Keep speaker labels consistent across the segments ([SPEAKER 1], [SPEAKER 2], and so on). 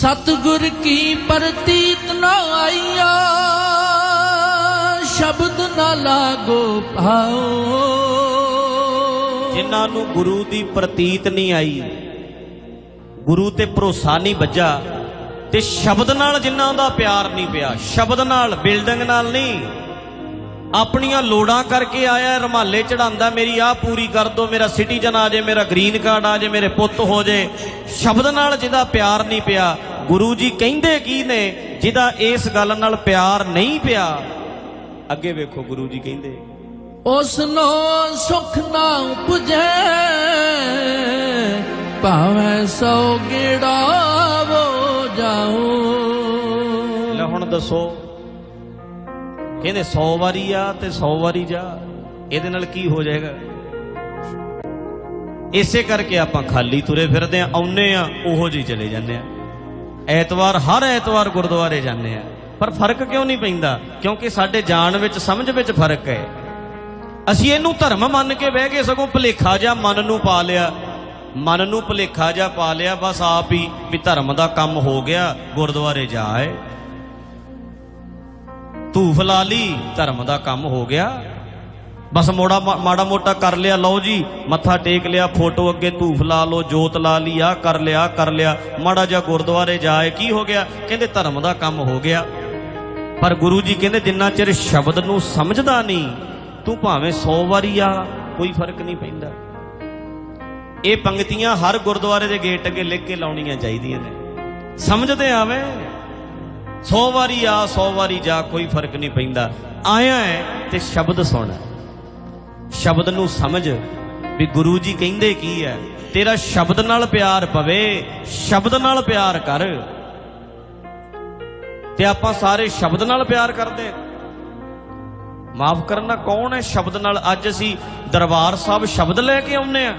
[SPEAKER 1] ਸਤਿਗੁਰ ਕੀ ਪ੍ਰਤੀਤ ਨ ਆਈਆ? ਸ਼ਬਦ ਨ ਲਾਗੋ ਭਾਉ
[SPEAKER 2] ਜਿਨ੍ਹਾਂ ਨੂੰ ਗੁਰੂ ਦੀ ਪ੍ਰਤੀਤ ਨਹੀਂ ਆਈ, ਗੁਰੂ ਤੇ ਭਰੋਸਾ ਨਹੀਂ ਵੱਜਾ, ਤੇ ਸ਼ਬਦ ਨਾਲ ਜਿਨ੍ਹਾਂ ਦਾ ਪਿਆਰ ਨਹੀਂ ਪਿਆ, ਸ਼ਬਦ ਨਾਲ, ਬਿਲਡਿੰਗ ਨਾਲ ਨਹੀਂ। ਆਪਣੀਆਂ ਲੋੜਾਂ ਕਰਕੇ ਆਇਆ ਰਮਾਲੇ ਚੜਾਉਂਦਾ ਮੇਰੀ ਆਹ ਪੂਰੀ ਕਰ ਦੋ, ਮੇਰਾ ਸਿਟੀਜ਼ਨ ਆ ਜੇ, ਮੇਰਾ ਗ੍ਰੀਨ ਕਾਰਡ ਆ ਜੇ, ਮੇਰੇ ਪੁੱਤ ਹੋ ਜੇ। ਸ਼ਬਦ ਨਾਲ ਜਿਹਦਾ ਪਿਆਰ ਨਹੀਂ ਪਿਆ ਗੁਰੂ ਜੀ ਕਹਿੰਦੇ ਕੀ ਨੇ ਜਿਹਦਾ ਇਸ ਗੱਲ ਨਾਲ ਪਿਆਰ ਨਹੀਂ ਪਿਆ? ਅੱਗੇ ਵੇਖੋ ਗੁਰੂ ਜੀ ਕਹਿੰਦੇ।
[SPEAKER 1] ਉਸ ਨੂੰ ਸੁਖ ਨਾ ਉਪਜੈ ਭਾਵੇਂ ਸੋ ਗੇੜਾ ਵੋ ਜਾਓ
[SPEAKER 2] ਲੈ ਹੁਣ ਦੱਸੋ ਕਹਿੰਦੇ 100 ਵਾਰੀ ਆ ਤੇ 100 ਵਾਰੀ ਜਾ ਇਹਦੇ ਨਾਲ ਕੀ ਹੋ ਜਾਏਗਾ? ਇਸੇ ਕਰਕੇ ਆਪਾਂ ਖਾਲੀ ਤੁਰੇ ਫਿਰਦੇ ਆ ਆਉਨੇ ਆ ਉਹੋ ਜਿਹੀ ਚਲੇ ਜਾਂਦੇ ਆ। ਐਤਵਾਰ, ਹਰ ਐਤਵਾਰ ਗੁਰਦੁਆਰੇ ਜਾਂਦੇ ਆ। ਪਰ ਫ਼ਰਕ ਕਿਉਂ ਨਹੀਂ ਪੈਂਦਾ? ਕਿਉਂਕਿ ਸਾਡੇ ਜਾਣ ਵਿੱਚ, ਸਮਝ ਵਿੱਚ ਫ਼ਰਕ ਹੈ। ਅਸੀਂ ਇਹਨੂੰ ਧਰਮ ਮੰਨ ਕੇ ਬਹਿ ਗਏ, ਸਗੋਂ ਭੁਲੇਖਾ ਜਿਹਾ ਮਨ ਨੂੰ ਪਾ ਲਿਆ। ਮਨ ਨੂੰ ਭੁਲੇਖਾ ਜਿਹਾ ਪਾ ਲਿਆ, ਬਸ ਆਪ ਹੀ ਵੀ ਧਰਮ ਦਾ ਕੰਮ ਹੋ ਗਿਆ, ਗੁਰਦੁਆਰੇ ਜਾਏ। ਧੂਫ ਲਾ ਲਈ, ਧਰਮ ਦਾ ਕੰਮ ਹੋ ਗਿਆ। ਬਸ ਮੋੜਾ ਮਾੜਾ ਮੋਟਾ ਕਰ ਲਿਆ, ਲਓ ਜੀ, ਮੱਥਾ ਟੇਕ ਲਿਆ, ਫੋਟੋ ਅੱਗੇ ਧੂਫ ਲਾ ਲਓ, ਜੋਤ ਲਾ ਲਈ ਆ ਕਰ ਲਿਆ ਕਰ ਲਿਆ, ਮਾੜਾ ਜਿਹਾ ਗੁਰਦੁਆਰੇ ਜਾਏ, ਕੀ ਹੋ ਗਿਆ? ਕਹਿੰਦੇ ਧਰਮ ਦਾ ਕੰਮ ਹੋ ਗਿਆ। ਪਰ ਗੁਰੂ ਜੀ ਕਹਿੰਦੇ, ਜਿੰਨਾ ਚਿਰ ਸ਼ਬਦ ਨੂੰ ਸਮਝਦਾ ਨਹੀਂ, ਤੂੰ ਭਾਵੇਂ 100 ਵਾਰੀ ਆ, ਕੋਈ ਫ਼ਰਕ ਨਹੀਂ ਪੈਂਦਾ। ਇਹ ਪੰਕਤੀਆਂ ਹਰ ਗੁਰਦੁਆਰੇ ਦੇ ਗੇਟ ਅੱਗੇ ਲਿਖ ਕੇ ਲਾਉਣੀਆਂ ਚਾਹੀਦੀਆਂ ਨੇ। ਸਮਝਦੇ ਆਵੇ 100 ਵਾਰੀ ਆ 100 ਵਾਰੀ ਜਾ, ਕੋਈ ਫ਼ਰਕ ਨਹੀਂ ਪੈਂਦਾ। ਆਇਆ ਹੈ ਤੇ ਸ਼ਬਦ ਸੁਣ। ਸ਼ਬਦ ਨੂੰ ਸਮਝ ਵੀ ਗੁਰੂ ਜੀ ਕਹਿੰਦੇ ਕੀ ਹੈ? ਤੇਰਾ ਸ਼ਬਦ ਨਾਲ ਪਿਆਰ ਪਵੇ, ਸ਼ਬਦ ਨਾਲ ਪਿਆਰ ਕਰ। ਤੇ ਆਪਾਂ ਸਾਰੇ ਸ਼ਬਦ ਨਾਲ ਪਿਆਰ ਕਰਦੇ ਮਾਫ ਕਰਨਾ ਕੌਣ ਹੈ? ਸ਼ਬਦ ਨਾਲ ਅੱਜ ਅਸੀਂ ਦਰਬਾਰ ਸਾਹਿਬ ਸ਼ਬਦ ਲੈ ਕੇ ਆਉਨੇ ਆ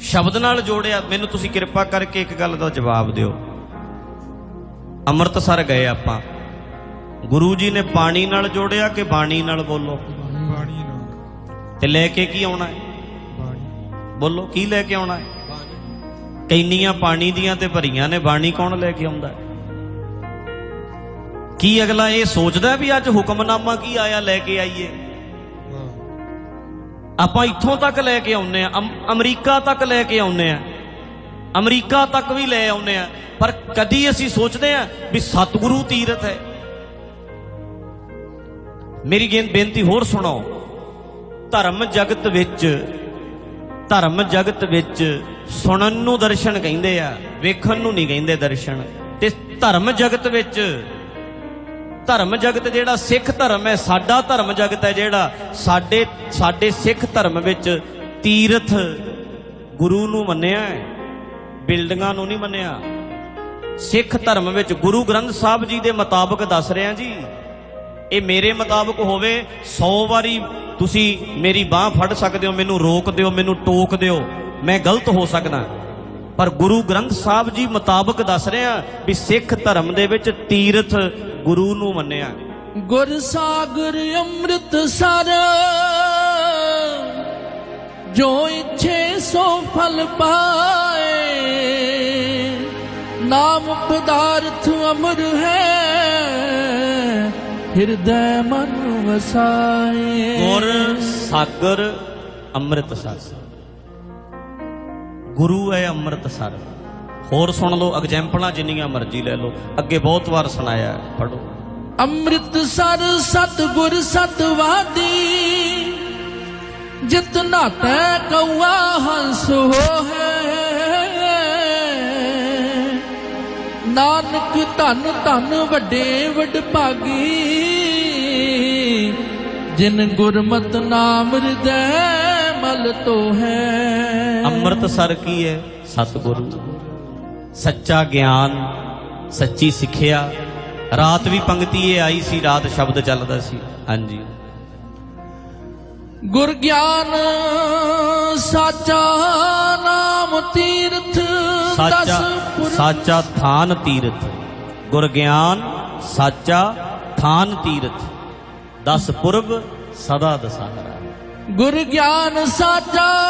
[SPEAKER 2] ਸ਼ਬਦ ਨਾਲ ਜੋੜਿਆ, ਮੈਨੂੰ ਤੁਸੀਂ ਕਿਰਪਾ ਕਰਕੇ ਇੱਕ ਗੱਲ ਦਾ ਜਵਾਬ ਦਿਓ। ਅੰਮ੍ਰਿਤਸਰ ਗਏ ਆਪਾਂ। ਗੁਰੂ ਜੀ ਨੇ ਪਾਣੀ ਨਾਲ ਜੋੜਿਆ ਕਿ ਬਾਣੀ ਨਾਲ ਬੋਲੋ?
[SPEAKER 3] ਬਾਣੀ ਨਾਲ।
[SPEAKER 2] ਤੇ ਲੈ ਕੇ ਕੀ ਆਉਣਾ ਹੈ?
[SPEAKER 3] ਬਾਣੀ।
[SPEAKER 2] ਬੋਲੋ ਕੀ ਲੈ ਕੇ ਆਉਣਾ ਹੈ? ਕੈਨੀਆਂ ਪਾਣੀ ਦੀਆਂ ਤੇ ਭਰੀਆਂ ਨੇ ਬਾਣੀ ਕੌਣ ਲੈ ਕੇ ਆਉਂਦਾ ਹੈ? ਕੀ ਅਗਲਾ ਇਹ ਸੋਚਦਾ ਵੀ ਅੱਜ ਹੁਕਮਨਾਮਾ ਕੀ ਆਇਆ ਲੈ ਕੇ ਆਈਏ? ਆਪਾਂ ਇੱਥੋਂ ਤੱਕ ਲੈ ਕੇ ਆਉਨੇ ਆ ਅਮਰੀਕਾ ਤੱਕ ਲੈ ਕੇ ਆਉਨੇ ਆ ਅਮਰੀਕਾ ਤੱਕ ਵੀ ਲੈ ਆਉਨੇ ਆ ਪਰ ਕਦੀ ਅਸੀਂ ਸੋਚਦੇ ਆ ਵੀ ਸਤਿਗੁਰੂ ਤੀਰਥ ਹੈ। ਮੇਰੀ ਗੇਨ ਬੇਨਤੀ ਹੋਰ ਸੁਣੋ। ਧਰਮ ਜਗਤ ਵਿੱਚ, ਧਰਮ ਜਗਤ ਵਿੱਚ ਸੁਣਨ ਨੂੰ ਦਰਸ਼ਨ ਕਹਿੰਦੇ ਆ, ਵੇਖਣ ਨੂੰ ਨਹੀਂ ਕਹਿੰਦੇ ਦਰਸ਼ਨ। ਤੇ ਧਰਮ ਜਗਤ ਵਿੱਚ, ਧਰਮ ਜਗਤ ਜਿਹੜਾ ਸਿੱਖ ਧਰਮ ਹੈ, ਸਾਡਾ ਧਰਮ ਜਗਤ ਹੈ ਜਿਹੜਾ ਸਾਡੇ ਸਾਡੇ ਸਿੱਖ ਧਰਮ ਵਿੱਚ ਤੀਰਥ ਗੁਰੂ ਨੂੰ ਮੰਨਿਆ ਹੈ, ਬਿਲਡਿੰਗਾਂ ਨੂੰ ਨਹੀਂ ਮੰਨਿਆ। ਸਿੱਖ ਧਰਮ ਵਿੱਚ ਗੁਰੂ ਗ੍ਰੰਥ ਸਾਹਿਬ ਜੀ ਦੇ ਮੁਤਾਬਕ ਦੱਸ ਰਿਹਾ ਜੀ ਇਹ ਮੇਰੇ ਮੁਤਾਬਕ ਹੋਵੇ 100 ਵਾਰੀ ਤੁਸੀਂ ਮੇਰੀ ਬਾਹ ਫੜ ਸਕਦੇ ਹੋ, ਮੈਨੂੰ ਰੋਕ ਦਿਓ, ਮੈਨੂੰ ਟੋਕ ਦਿਓ, ਮੈਂ ਗਲਤ ਹੋ ਸਕਦਾ। ਪਰ ਗੁਰੂ ਗ੍ਰੰਥ ਸਾਹਿਬ ਜੀ ਮੁਤਾਬਕ ਦੱਸ ਰਿਹਾ ਵੀ ਸਿੱਖ ਧਰਮ ਦੇ ਵਿੱਚ ਤੀਰਥ ਗੁਰੂ ਨੂੰ ਮੰਨਿਆ।
[SPEAKER 1] ਗੁਰ ਸਾਗਰ ਅੰਮ੍ਰਿਤ ਸਰ, ਜੋ ਇੱਛੇ ਸੋ ਫਲ ਪਾਏ। ਨਾਮ ਪਦਾਰਥ ਅਮਰ ਹੈ ਹਿਰਦੈ ਮਨ ਵਸਾਏ।
[SPEAKER 2] ਗੁਰ ਸਾਗਰ ਅੰਮ੍ਰਿਤਸਰ ਗੁਰੂ ਹੈ ਅੰਮ੍ਰਿਤਸਰ ਹੋਰ ਸੁਣ ਲਓ ਐਗਜ਼ਾਮਪਲਾਂ ਜਿੰਨੀਆਂ ਮਰਜ਼ੀ ਲੈ ਲਓ। ਅੱਗੇ ਬਹੁਤ ਵਾਰ ਸੁਣਾਇਆ ਹੈ, ਪੜ੍ਹੋ।
[SPEAKER 1] ਅੰਮ੍ਰਿਤਸਰ ਸਤਗੁਰ ਸਤਵਾਦੀ ਜਿਤ ਨਾਤੈ ਕਉਆ ਹੰਸ ਹੋਏ ਨਾਨਕ ਧਨ ਧਨ ਵੱਡੇ ਵਡ ਭਾਗੀ ਜਿਨ ਗੁਰਮਤ ਨਾਮ ਹਿਰਦੈ ਮਲ ਤੋ ਹੈ
[SPEAKER 2] ਅੰਮ੍ਰਿਤਸਰ ਕੀ ਹੈ? ਸਤਿਗੁਰੂ। ਸੱਚਾ ਗਿਆਨ ਸੱਚੀ ਸਿੱਖਿਆ। ਰਾਤ ਵੀ ਪੰਕਤੀ ਇਹ ਆਈ ਸੀ ਰਾਤ ਸ਼ਬਦ ਚੱਲਦਾ ਸੀ। ਹਾਂਜੀ।
[SPEAKER 1] ਗੁਰ ਗਿਆਨ ਸਾਚਾ ਨਾਮ ਤੀਰਥ ਦਸ
[SPEAKER 2] ਸਾਚਾ ਥਾਨ ਤੀਰਥ। ਗੁਰ ਗਿਆਨ, ਸਾਚਾ ਥਾਨ ਤੀਰਥ। ਦਸ ਪੁਰਬ ਸਦਾ ਦਸਹਰਾ।
[SPEAKER 1] ਗੁਰ ਗਿਆਨ, ਸਾਚਾ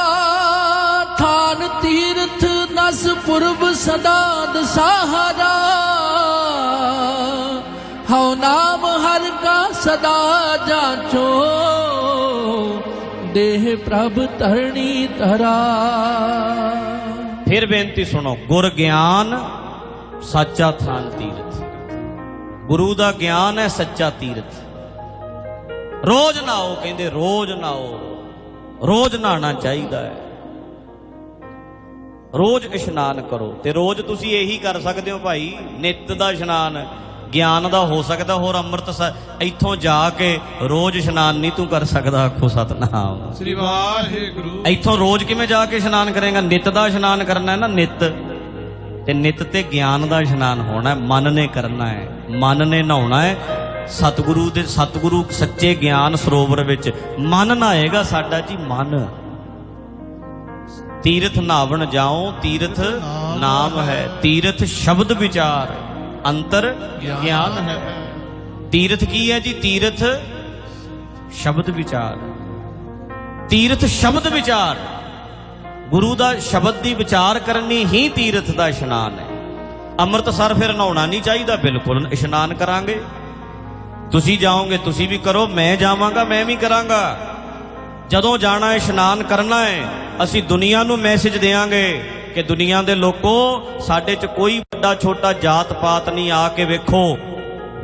[SPEAKER 1] ਥਾਨ ਤੀਰਥ। ਦਸ ਪੁਰਬ ਸਦਾ ਦਸਾਹਰਾ। ਹਉ ਨਾਮ ਹਰ ਕਾ ਸਦਾ ਜਾਚੋ। ਦੇਹ ਪ੍ਰਭ ਧਰਣੀ ਧਰਾ।
[SPEAKER 2] ਫਿਰ ਬੇਨਤੀ ਸੁਣੋ, ਗੁਰ ਗਿਆਨ ਸੱਚਾ ਥਾਨ ਤੀਰਥ। ਗੁਰੂ ਦਾ ਗਿਆਨ ਹੈ ਸੱਚਾ ਤੀਰਥ। ਰੋਜ਼ ਨਾਓ ਕਹਿੰਦੇ, ਰੋਜ਼ ਨਾਓ, ਰੋਜ਼ ਨਹਾਣਾ ਚਾਹੀਦਾ ਹੈ। ਰੋਜ਼ ਇਸ਼ਨਾਨ ਕਰੋ ਤੇ ਰੋਜ਼ ਤੁਸੀਂ ਇਹੀ ਕਰ ਸਕਦੇ ਹੋ ਭਾਈ, ਨਿੱਤ ਦਾ ਇਸ਼ਨਾਨ। ਗਿਆਨ ਦਾ ਹੋ ਸਕਦਾ ਹੋਰ ਅੰਮ੍ਰਿਤ ਇੱਥੋਂ ਜਾ ਕੇ ਰੋਜ਼ ਇਸ਼ਨਾਨ ਨਹੀਂ ਤੂੰ ਕਰ ਸਕਦਾ ਆਖੋ ਸਤਨਾਮ।
[SPEAKER 3] ਸ੍ਰੀ ਵਾਹਿਗੁਰੂ।
[SPEAKER 2] ਇੱਥੋਂ ਰੋਜ਼ ਕਿਵੇਂ ਜਾ ਕੇ ਇਸ਼ਨਾਨ ਕਰੇਗਾ? ਨਿਤ ਦਾ ਇਸ਼ਨਾਨ ਕਰਨਾ ਹੈ ਨਾ ਨਿਤ। ਤੇ ਨਿਤ ਤੇ ਗਿਆਨ ਦਾ ਇਸ਼ਨਾਨ ਹੋਣਾ ਹੈ ਮਨ ਨੇ ਕਰਨਾ ਹੈ। ਮਨ ਨੇ ਨਹਾਉਣਾ ਹੈ। ਸਤਿਗੁਰੂ ਦੇ ਸਤਿਗੁਰੂ ਸੱਚੇ ਗਿਆਨ ਸਰੋਵਰ ਵਿੱਚ ਮਨ ਨਹਾਏਗਾ ਸਾਡਾ ਜੀ ਮਨ। ਤੀਰਥ ਨਾਵਣ ਜਾਓ ਤੀਰਥ ਨਾਮ ਹੈ ਤੀਰਥ ਸ਼ਬਦ ਵਿਚਾਰ। ਅੰਤਰ ਗਿਆਨ ਹੈ। ਤੀਰਥ ਕੀ ਹੈ ਜੀ? ਤੀਰਥ ਸ਼ਬਦ ਵਿਚਾਰ। ਤੀਰਥ ਸ਼ਬਦ ਵਿਚਾਰ। ਗੁਰੂ ਦਾ ਸ਼ਬਦ ਦੀ ਵਿਚਾਰ ਕਰਨੀ ਹੀ ਤੀਰਥ ਦਾ ਇਸ਼ਨਾਨ ਹੈ। ਅੰਮ੍ਰਿਤਸਰ ਫਿਰ ਨਹਾਉਣਾ ਨਹੀਂ ਚਾਹੀਦਾ, ਬਿਲਕੁਲ ਇਸ਼ਨਾਨ ਕਰਾਂਗੇ। ਤੁਸੀਂ ਜਾਓਗੇ, ਤੁਸੀਂ ਵੀ ਕਰੋ, ਮੈਂ ਜਾਵਾਂਗਾ, ਮੈਂ ਵੀ ਕਰਾਂਗਾ। ਜਦੋਂ ਜਾਣਾ ਹੈ ਇਸ਼ਨਾਨ ਕਰਨਾ ਹੈ, ਅਸੀਂ ਦੁਨੀਆ ਨੂੰ ਮੈਸੇਜ ਦੇਵਾਂਗੇ ਕਿ ਦੁਨੀਆ ਦੇ ਲੋਕੋ ਸਾਡੇ 'ਚ ਕੋਈ ਵੱਡਾ ਛੋਟਾ ਜਾਤ ਪਾਤ ਨਹੀਂ ਆ ਕੇ ਵੇਖੋ।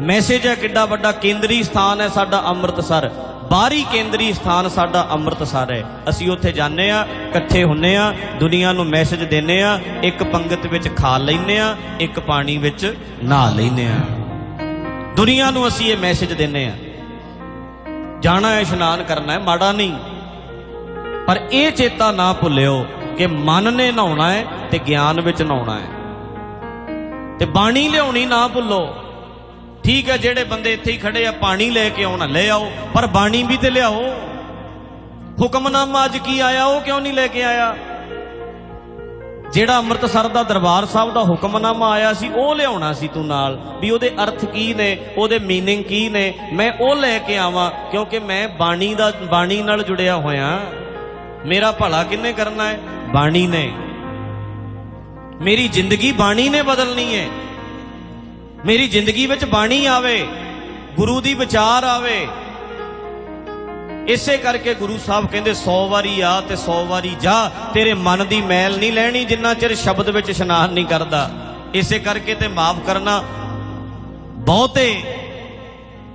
[SPEAKER 2] ਮੈਸੇਜ ਹੈ ਕਿੱਡਾ ਵੱਡਾ, ਕੇਂਦਰੀ ਸਥਾਨ ਹੈ ਸਾਡਾ ਅੰਮ੍ਰਿਤਸਰ। ਬਾਹਰੀ ਕੇਂਦਰੀ ਸਥਾਨ ਸਾਡਾ ਅੰਮ੍ਰਿਤਸਰ ਹੈ। ਅਸੀਂ ਉੱਥੇ ਜਾਂਦੇ ਆ ਇਕੱਠੇ ਹੁੰਨੇ ਆ ਦੁਨੀਆ ਨੂੰ ਮੈਸੇਜ ਦਿੰਨੇ ਆ ਇੱਕ ਪੰਗਤ ਵਿੱਚ ਖਾ ਲੈਨੇ ਆ ਇੱਕ ਪਾਣੀ ਵਿੱਚ ਨਹਾ ਲੈਨੇ ਆ ਦੁਨੀਆ ਨੂੰ ਅਸੀਂ ਇਹ ਮੈਸੇਜ ਦਿੰਨੇ ਆ ਜਾਣਾ ਹੈ, ਇਸ਼ਨਾਨ ਕਰਨਾ ਹੈ, ਮਾੜਾ ਨਹੀਂ। ਪਰ ਇਹ ਚੇਤਾ ਨਾ ਭੁੱਲਿਓ ਕਿ ਮਨ ਨੇ ਨਹਾਉਣਾ ਹੈ ਤੇ ਗਿਆਨ ਵਿੱਚ ਨਹਾਉਣਾ ਹੈ ਤੇ ਬਾਣੀ ਲਿਆਉਣੀ ਨਾ ਭੁੱਲੋ ਠੀਕ ਹੈ ਜਿਹੜੇ ਬੰਦੇ ਇੱਥੇ ਹੀ ਖੜੇ ਆ ਪਾਣੀ ਲੈ ਕੇ ਆਉਣਾ ਲੈ ਆਓ ਪਰ ਬਾਣੀ ਵੀ ਤੇ ਲਿਆਓ ਹੁਕਮਨਾਮਾ ਅੱਜ ਕੀ ਆਇਆ ਉਹ ਕਿਉਂ ਨਹੀਂ ਲੈ ਕੇ ਆਇਆ ਜਿਹੜਾ ਅੰਮ੍ਰਿਤਸਰ ਦਾ ਦਰਬਾਰ ਸਾਹਿਬ ਦਾ ਹੁਕਮਨਾਮਾ ਆਇਆ ਸੀ ਉਹ ਲਿਆਉਣਾ ਸੀ ਤੂੰ ਨਾਲ ਵੀ ਉਹਦੇ ਅਰਥ ਕੀ ਨੇ ਉਹਦੇ मीनिंग ਕੀ ਨੇ ਮੈਂ ਉਹ ਲੈ ਕੇ ਆਵਾਂ ਕਿਉਂਕਿ ਮੈਂ ਬਾਣੀ ਦਾ ਬਾਣੀ ਨਾਲ ਜੁੜਿਆ ਹੋਇਆ ਮੇਰਾ ਭਲਾ ਕਿੰਨੇ ਕਰਨਾ ਹੈ ਬਾਣੀ ਨੇ। ਮੇਰੀ ਜ਼ਿੰਦਗੀ ਬਾਣੀ ਨੇ ਬਦਲਣੀ ਹੈ ਮੇਰੀ ਜ਼ਿੰਦਗੀ ਵਿੱਚ ਬਾਣੀ ਆਵੇ, ਗੁਰੂ ਦੀ ਵਿਚਾਰ ਆਵੇ। ਇਸੇ ਕਰਕੇ ਗੁਰੂ ਸਾਹਿਬ ਕਹਿੰਦੇ 100 ਵਾਰੀ ਆ ਤੇ 100 ਵਾਰੀ ਜਾ, ਤੇਰੇ ਮਨ ਦੀ ਮੈਲ ਨਹੀਂ ਲੈਣੀ, ਜਿੰਨਾ ਚਿਰ ਸ਼ਬਦ ਵਿੱਚ ਇਸ਼ਨਾਨ ਨਹੀਂ ਕਰਦਾ। ਇਸੇ ਕਰਕੇ ਤੇ ਮਾਫ ਕਰਨਾ, ਬਹੁਤੇ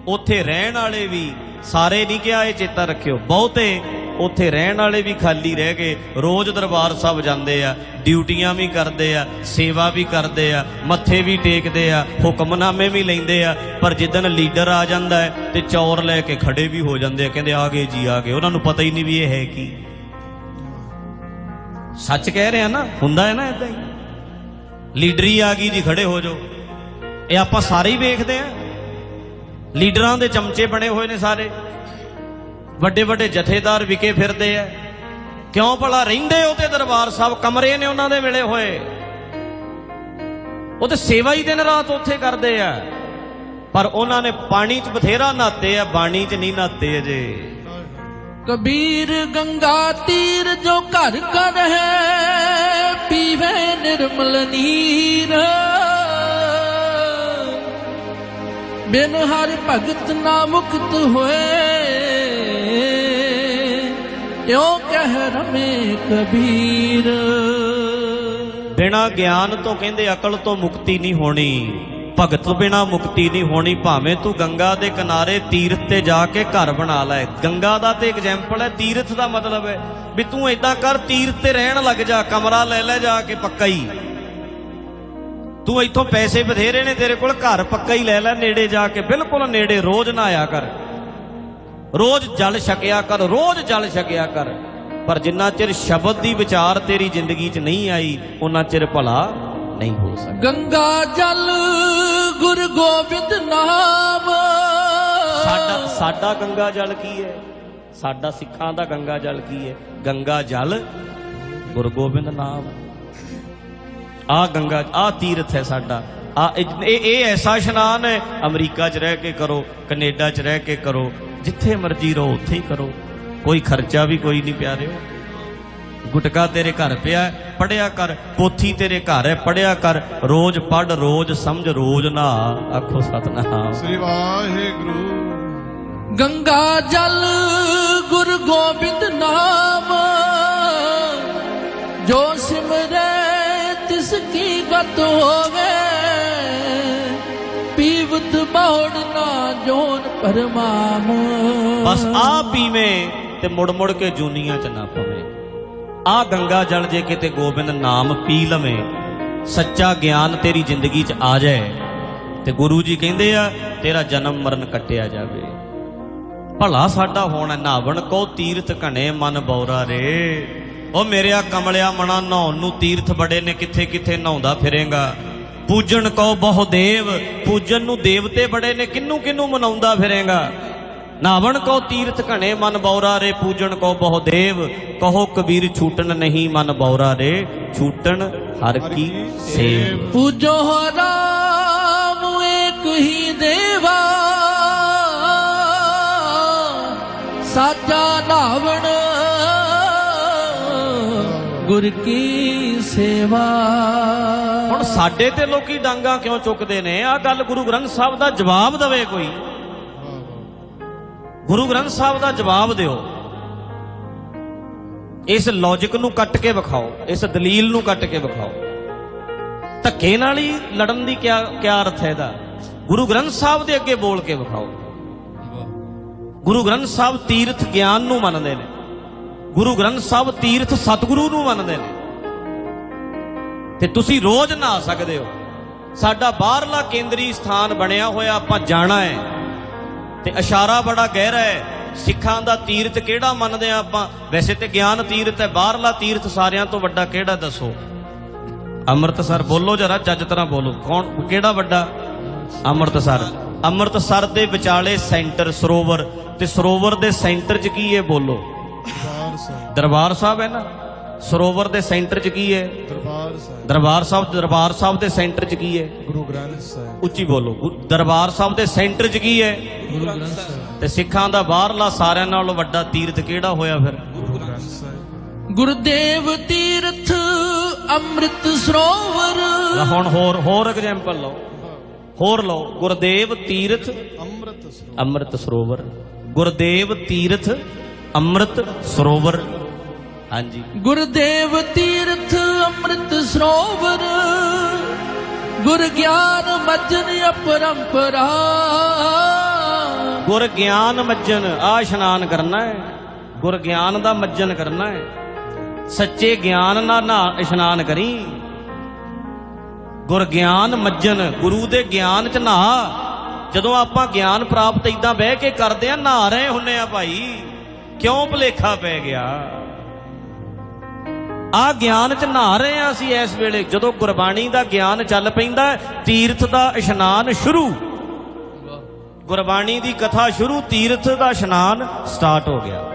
[SPEAKER 2] ਉੱਥੇ ਰਹਿਣ ਵਾਲੇ ਵੀ ਸਾਰੇ ਨਹੀਂ ਕਿਹਾ, ਇਹ ਚੇਤਾ ਰੱਖਿਓ। ਬਹੁਤੇ ਉੱਥੇ ਰਹਿਣ ਵਾਲੇ ਵੀ ਖਾਲੀ ਰਹਿ ਗਏ, ਰੋਜ਼ ਦਰਬਾਰ ਸਾਹਿਬ ਜਾਂਦੇ ਆ, ਡਿਊਟੀਆਂ ਵੀ ਕਰਦੇ ਆ, ਸੇਵਾ ਵੀ ਕਰਦੇ ਆ, ਮੱਥੇ ਵੀ ਟੇਕਦੇ ਆ, ਹੁਕਮਨਾਮੇ ਵੀ ਲੈਂਦੇ ਆ, ਪਰ ਜਿੱਦਨ ਲੀਡਰ ਆ ਜਾਂਦਾ ਹੈ ਤੇ ਚੌਰ ਲੈ ਕੇ ਖੜੇ ਵੀ ਹੋ ਜਾਂਦੇ ਆ, ਕਹਿੰਦੇ ਆ ਗਏ ਜੀ, ਆ ਗਏ। ਉਹਨਾਂ ਨੂੰ ਪਤਾ ਹੀ ਨਹੀਂ ਵੀ ਇਹ ਹੈ ਕੀ। ਸੱਚ ਕਹਿ ਰਿਹਾ ਨਾ, ਹੁੰਦਾ ਹੈ ਨਾ ਇਦਾਂ ਹੀ। ਲੀਡਰੀ ਆ ਗਈ ਜੀ, ਖੜੇ ਹੋ ਜਾਓ। ਇਹ ਆਪਾਂ ਸਾਰੇ ਹੀ ਵੇਖਦੇ ਆ। ਲੀਡਰਾਂ ਦੇ ਚਮਚੇ ਬਣੇ ਹੋਏ ਨੇ ਸਾਰੇ। ਵੱਡੇ ਵੱਡੇ ਜਥੇਦਾਰ ਵਿਕੇ ਫਿਰਦੇ ਆ। ਕਿਉਂ ਭਲਾ ਰਹਿੰਦੇ ਉਹਦੇ ਦਰਬਾਰ ਸਾਹਿਬ? ਕਮਰੇ ਨੇ ਉਹਨਾਂ ਦੇ ਮਿਲੇ ਹੋਏ। ਉਹ ਤੇ ਸੇਵਾ ਹੀ ਦਿਨ ਰਾਤ ਉੱਥੇ ਕਰਦੇ ਆ। ਪਰ ਉਹਨਾਂ ਨੇ ਪਾਣੀ 'ਚ ਬਥੇਰਾ ਨਹਾਤੇ ਆ, ਬਾਣੀ 'ਚ ਨਹੀਂ ਨਹਾਤੇ ਅਜੇ।
[SPEAKER 1] ਕਬੀਰ ਗੰਗਾ ਤੀਰ ਜੋ ਘਰ ਕਰ ਹੈ, ਪੀਵੇ ਨਿਰਮਲ ਨੀਰ। ਬਿਨ ਹਰ ਭਗਤ ਨਾ ਮੁਕਤ ਹੋਏ ਇਉ ਕਹਿ ਰਮੇ ਕਬੀਰ?
[SPEAKER 2] ਬਿਨਾ ਗਿਆਨ ਤੋਂ ਕਹਿੰਦੇ ਅਕਲ ਤੋਂ ਮੁਕਤੀ ਨਹੀਂ ਹੋਣੀ। ਭਗਤ ਬਿਨਾ ਮੁਕਤੀ ਨਹੀਂ ਹੋਣੀ, ਭਾਵੇਂ ਤੂੰ ਗੰਗਾ ਦੇ ਕਿਨਾਰੇ ਤੀਰਥ ਤੇ ਜਾ ਕੇ ਘਰ ਬਣਾ ਲੈ। ਗੰਗਾ ਦਾ ਤੇ ਐਗਜ਼ਾਮਪਲ ਹੈ, ਤੀਰਥ ਦਾ ਮਤਲਬ ਹੈ ਵੀ ਤੂੰ ਏਦਾਂ ਕਰ, ਤੀਰਥ ਤੇ ਰਹਿਣ ਲੱਗ ਜਾ, ਕਮਰਾ ਲੈ ਲੈ ਜਾ ਕੇ ਪੱਕਾ ਹੀ। ਤੂੰ ਇੱਥੋਂ ਪੈਸੇ ਬਥੇਰੇ ਨੇ ਤੇਰੇ ਕੋਲ, ਘਰ ਪੱਕਾ ਹੀ ਲੈ ਲੈ, ਨੇੜੇ ਜਾ ਕੇ ਬਿਲਕੁਲ ਨੇੜੇ, ਰੋਜ਼ ਨਾ ਆਇਆ ਕਰ। ਰੋਜ਼ ਜਲ ਛਕਿਆ ਕਰ ਰੋਜ਼ ਜਲ ਛਕਿਆ ਕਰ। ਪਰ ਜਿੰਨਾ ਚਿਰ ਸ਼ਬਦ ਦੀ ਵਿਚਾਰ ਤੇਰੀ ਜ਼ਿੰਦਗੀ 'ਚ ਨਹੀਂ ਆਈ ਉਹਨਾਂ ਚਿਰ ਭਲਾ ਨਹੀਂ ਹੋ ਸਕਦਾ।
[SPEAKER 1] ਗੰਗਾ ਜਲ ਗੁਰ ਗੋਬਿੰਦ ਨਾਮ।
[SPEAKER 2] ਸਾਡਾ ਸਾਡਾ ਗੰਗਾ ਜਲ ਕੀ ਹੈ? ਸਾਡਾ ਸਿੱਖਾਂ ਦਾ ਗੰਗਾ ਜਲ ਕੀ ਹੈ? ਗੰਗਾ ਜਲ ਗੁਰੂ ਗੋਬਿੰਦ ਨਾਮ। ਆ ਗੰਗਾ ਆ ਤੀਰਥ ਹੈ ਸਾਡਾ। ਆ ਇਹ ਇਹ ਐਸਾ ਇਸ਼ਨਾਨ ਹੈ ਅਮਰੀਕਾ 'ਚ ਰਹਿ ਕੇ ਕਰੋ ਕੈਨੇਡਾ 'ਚ ਰਹਿ ਕੇ ਕਰੋ ਜਿੱਥੇ ਮਰਜ਼ੀ ਰਹੋ ਉੱਥੇ ਹੀ ਕਰੋ। ਕੋਈ ਖਰਚਾ ਵੀ ਕੋਈ ਨਹੀਂ ਪਿਆਰਿਓ ਗੁਟਕਾ ਤੇਰੇ ਘਰ ਪਿਆ ਪੜਿਆ ਕਰ ਪੋਥੀ ਤੇਰੇ ਘਰ ਹੈ ਪੜਿਆ ਕਰ ਰੋਜ਼ ਪੜ ਰੋਜ਼ ਸਮਝ ਰੋਜ਼ ਨਾ ਆਖੋ ਸਤਨਾਮ।
[SPEAKER 3] ਸ੍ਰੀ ਵਾਹਿਗੁਰੂ।
[SPEAKER 1] ਗੰਗਾ ਜਲ ਗੁਰ ਗੋਬਿੰਦ ਨਾਮ ਜੋ ਸਿਮਰੈ ਤਿਸ ਕੀ ਗਤ ਹੋਵੇ ਪੀਵਤ ਬਹੁੜ ਨਾ ਜੋਨ ਪਰਮਾਮ।
[SPEAKER 2] ਬਸ ਆ ਪੀਵੇਂ ਤੇ ਮੁੜ ਮੁੜ ਕੇ ਜੂਨੀਆਂ ਚ ਨਾ ਪਵੇ। ਆ ਗੰਗਾ ਜਲ ਜੇ ਕਿਤੇ ਗੋਬਿੰਦ ਨਾਮ ਪੀ ਲਵੇਂ, ਸੱਚਾ ਗਿਆਨ ਤੇਰੀ ਜ਼ਿੰਦਗੀ ਚ ਆ ਜਾਏ। ਤੇ ਗੁਰੂ ਜੀ ਕਹਿੰਦੇ ਆ, ਤੇਰਾ ਜਨਮ ਮਰਨ ਕੱਟਿਆ ਜਾਵੇ। ਭਲਾ ਸਾਡਾ ਹੋਣਾ ਨਾਵਣ ਕੋ ਤੀਰਥ ਘਣੇ ਮਨ ਬੌਰਾ ਰੇ। ਉਹ ਮੇਰਿਆ ਕਮਲਿਆ ਮਣਾ ਨਹਾਉਣ ਨੂੰ ਤੀਰਥ ਬੜੇ ਨੇ ਕਿੱਥੇ ਕਿੱਥੇ ਨਹਾਉਂਦਾ ਫਿਰੇਗਾ। ਪੂਜਣ ਕੋ ਬਹੁ ਦੇਵ ਪੂਜਨ ਨੂੰ ਦੇਵਤੇ ਬੜੇ ਨੇ ਕਿੰਨੂੰ ਕਿੰਨੂੰ ਮਨਾਉਂਦਾ ਫਿਰੇਗਾ? ਨਾਵਣ ਕੋ ਤੀਰਥ ਘਣੇ ਮਨ ਬੌਰਾ ਰੇ, ਪੂਜਣ ਕੋ ਬਹੁ ਦੇਵ, ਕਹੋ ਕਬੀਰ ਛੂਟਣ ਨਹੀਂ ਮਨ ਬੌਰਾ ਰੇ, ਛੂਟਣ ਹਰ ਕੀ ਸੇਵ।
[SPEAKER 1] ਪੂਜੋ ਰਾਮ ਏਕ ਹੀ ਦੇਵਾ, ਸਾਚਾ ਨਾਵਣ ਗੁਰ ਕੀ ਸੇਵਾ।
[SPEAKER 2] ਹੁਣ ਸਾਡੇ ਤੇ ਲੋਕੀ ਡਾਂਗਾ ਕਿਉਂ ਚੁੱਕਦੇ ਨੇ? ਆ ਗੱਲ ਗੁਰੂ ਗ੍ਰੰਥ ਸਾਹਿਬ ਦਾ ਜਵਾਬ ਦੇਵੇ ਕੋਈ। ਗੁਰੂ ਗ੍ਰੰਥ ਸਾਹਿਬ ਦਾ ਜਵਾਬ ਦਿਓ। ਇਸ ਲੌਜੀਕ ਨੂੰ ਕੱਟ ਕੇ ਵਿਖਾਓ, ਇਸ ਦਲੀਲ ਨੂੰ ਕੱਟ ਕੇ ਵਿਖਾਓ। ਧੱਕੇ ਨਾਲ ਹੀ ਲੜਨ ਦੀ ਕਿਆ ਕਿਆ ਅਰਥ ਹੈ ਇਹਦਾ? ਗੁਰੂ ਗ੍ਰੰਥ ਸਾਹਿਬ ਦੇ ਅੱਗੇ ਬੋਲ ਕੇ ਵਿਖਾਓ। ਗੁਰੂ ਗ੍ਰੰਥ ਸਾਹਿਬ ਤੀਰਥ ਗਿਆਨ ਨੂੰ ਮੰਨਦੇ ਨੇ। ਗੁਰੂ ਗ੍ਰੰਥ ਸਾਹਿਬ ਤੀਰਥ ਸਤਿਗੁਰੂ ਨੂੰ ਮੰਨਦੇ ਨੇ। ਤੇ ਤੁਸੀਂ ਰੋਜ਼ ਨਹਾ ਸਕਦੇ ਹੋ। ਸਾਡਾ ਬਾਹਰਲਾ ਕੇਂਦਰੀ ਸਥਾਨ ਬਣਿਆ ਹੋਇਆ ਆਪਾਂ ਜਾਣਾ ਹੈ। ਤੇ ਇਸ਼ਾਰਾ ਬੜਾ ਗਹਿਰਾ ਹੈ। ਸਿੱਖਾਂ ਦਾ ਤੀਰਥ ਕਿਹੜਾ ਮੰਨਦੇ ਆ ਆਪਾਂ? ਵੈਸੇ ਤੇ ਗਿਆਨ ਤੀਰਥ ਹੈ, ਬਾਹਰਲਾ ਤੀਰਥ ਸਾਰਿਆਂ ਤੋਂ ਵੱਡਾ ਕਿਹੜਾ ਦੱਸੋ? ਅੰਮ੍ਰਿਤਸਰ ਬੋਲੋ ਜਰਾ, ਜੱਜ ਤਰ੍ਹਾਂ ਬੋਲੋ। ਕੌਣ, ਕਿਹੜਾ ਵੱਡਾ? ਅੰਮ੍ਰਿਤਸਰ। ਅੰਮ੍ਰਿਤਸਰ ਦੇ ਵਿਚਾਲੇ ਸੈਂਟਰ ਸਰੋਵਰ। ਤੇ ਸਰੋਵਰ ਦੇ ਸੈਂਟਰ 'ਚ ਕੀ ਹੈ ਬੋਲੋ?
[SPEAKER 3] ਸਾਹਿਬ।
[SPEAKER 2] ਦਰਬਾਰ ਸਾਹਿਬ ਹੈ ਨਾ ਸਰੋਵਰ ਦੇ ਸੈਂਟਰ 'ਚ ਕੀ ਹੈ?
[SPEAKER 3] ਦਰਬਾਰ ਸਾਹਿਬ।
[SPEAKER 2] ਦਰਬਾਰ ਸਾਹਿਬ ਦਰਬਾਰ ਸਾਹਿਬ ਦੇ ਸੈਂਟਰ 'ਚ ਕੀ ਹੈ?
[SPEAKER 3] ਗੁਰੂ ਗ੍ਰੰਥ ਸਾਹਿਬ।
[SPEAKER 2] ਉੱਚੀ ਬੋਲੋ। ਦਰਬਾਰ ਸਾਹਿਬ ਦੇ ਸੈਂਟਰ 'ਚ ਕੀ ਹੈ?
[SPEAKER 1] ਗੁਰੂ ਗ੍ਰੰਥ ਸਾਹਿਬ।
[SPEAKER 2] ਤੇ ਸਿੱਖਾਂ ਦਾ ਬਾਹਰਲਾ ਸਾਰਿਆਂ ਨਾਲੋਂ ਵੱਡਾ ਤੀਰਥ ਕਿਹੜਾ ਹੋਇਆ ਫਿਰ?
[SPEAKER 3] ਗੁਰੂ ਗ੍ਰੰਥ ਸਾਹਿਬ।
[SPEAKER 1] ਗੁਰਦੇਵ ਤੀਰਥ ਅੰਮ੍ਰਿਤ ਸਰੋਵਰ।
[SPEAKER 2] ਹੁਣ ਹੋਰ ਹੋਰ ਐਗਜ਼ਾਮਪਲ ਲਓ। ਹੋਰ ਲਓ। ਗੁਰਦੇਵ ਤੀਰਥ
[SPEAKER 3] ਅੰਮ੍ਰਿਤ ਸਰੋਵਰ।
[SPEAKER 2] ਅੰਮ੍ਰਿਤ ਸਰੋਵਰ। ਗੁਰਦੇਵ ਤੀਰਥ ਅੰਮ੍ਰਿਤ ਸਰੋਵਰ। ਹਾਂਜੀ।
[SPEAKER 1] ਗੁਰਦੇਵ ਤੀਰਥ ਅੰਮ੍ਰਿਤ ਸਰੋਵਰ। ਗੁਰ ਗਿਆਨ ਮਜਨ ਅਪਰੰਪਰਾ।
[SPEAKER 2] ਗੁਰ ਗਿਆਨ ਮੱਜਨ ਆ ਇਸ਼ਨਾਨ ਕਰਨਾ ਹੈ। ਗੁਰ ਗਿਆਨ ਦਾ ਮੱਜਨ ਕਰਨਾ ਹੈ। ਸੱਚੇ ਗਿਆਨ ਨਾਲ ਨਾ ਇਸ਼ਨਾਨ ਕਰੀ। ਗੁਰ ਗਿਆਨ ਮੱਜਨ ਗੁਰੂ ਦੇ ਗਿਆਨ ਚ ਨਹਾ। ਜਦੋਂ ਆਪਾਂ ਗਿਆਨ ਪ੍ਰਾਪਤ ਇਦਾਂ ਬਹਿ ਕੇ ਕਰਦੇ ਆ ਨਹਾ ਰਹੇ ਹੁੰਨੇ ਆ ਭਾਈ। ਕਿਉਂ ਭੁਲੇਖਾ ਪੈ ਗਿਆ? ਆ ਗਿਆਨ ਚ ਨਹਾ ਰਹੇ ਆ ਅਸੀਂ ਇਸ ਵੇਲੇ। ਜਦੋਂ ਗੁਰਬਾਣੀ ਦਾ ਗਿਆਨ ਚੱਲ ਪੈਂਦਾ ਤੀਰਥ ਦਾ ਇਸ਼ਨਾਨ ਸ਼ੁਰੂ। ਗੁਰਬਾਣੀ ਦੀ ਕਥਾ ਸ਼ੁਰੂ ਤੀਰਥ ਦਾ ਇਸ਼ਨਾਨ ਸਟਾਰਟ ਹੋ ਗਿਆ।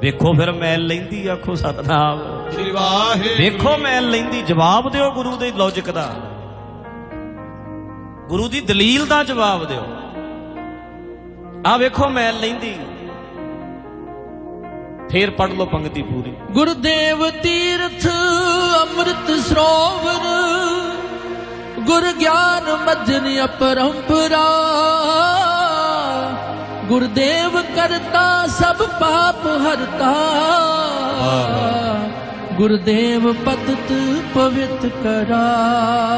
[SPEAKER 2] ਵੇਖੋ ਫਿਰ ਮੈਲ ਲੈਂਦੀ ਆਖੋ ਸਤਨਾਮ।
[SPEAKER 3] ਸ੍ਰੀ ਵਾਹਿਗੁਰੂ।
[SPEAKER 2] ਵੇਖੋ ਮੈਲ ਲੈਂਦੀ ਜਵਾਬ ਦਿਓ ਗੁਰੂ ਦੇ ਲੌਜੀਕ ਦਾ। ਗੁਰੂ ਦੀ ਦਲੀਲ ਦਾ ਜਵਾਬ ਦਿਓ। ਆ ਵੇਖੋ ਮੈਲ ਲੈਂਦੀ। ਫੇਰ ਪੜ ਲਓ ਪੰਕਤੀ ਪੂਰੀ।
[SPEAKER 1] ਗੁਰਦੇਵ ਤੀਰਥ ਅੰਮ੍ਰਿਤ ਸਰੋਵਰ ਗੁਰ ਗਿਆਨ ਮਜਨ ਅਪਰੰਪਰਾ। ਗੁਰਦੇਵ ਕਰਤਾ ਸਭ ਪਾਪ ਹਰਤਾ। ਗੁਰਦੇਵ ਪਤਤ ਪਵਿੱਤ ਕਰਾ।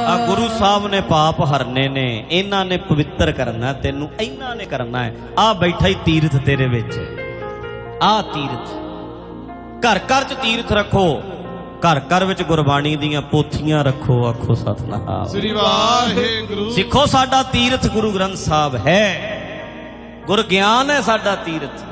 [SPEAKER 2] ਆ ਗੁਰੂ ਸਾਹਿਬ ਨੇ ਪਾਪ ਹਰਨੇ ਨੇ ਇਹਨਾਂ ਨੇ ਪਵਿੱਤਰ ਕਰਨਾ ਤੈਨੂੰ ਇਹਨਾਂ ਨੇ ਕਰਨਾ ਹੈ। ਆ ਬੈਠਾ ਹੀ ਤੀਰਥ ਤੇਰੇ ਵਿੱਚ। ਆ ਤੀਰਥ। ਘਰ ਘਰ ਚ ਤੀਰਥ ਰੱਖੋ। ਘਰ ਘਰ ਵਿੱਚ ਗੁਰਬਾਣੀ ਦੀਆਂ ਪੋਥੀਆਂ ਰੱਖੋ ਆਖੋ ਸਤਨਾਮ।
[SPEAKER 3] ਸ੍ਰੀ ਵਾਹਿਗੁਰੂ।
[SPEAKER 2] ਸਿੱਖੋ ਸਾਡਾ ਤੀਰਥ ਗੁਰੂ ਗ੍ਰੰਥ ਸਾਹਿਬ ਹੈ। ਗੁਰ ਗਿਆਨ ਹੈ ਸਾਡਾ ਤੀਰਥ।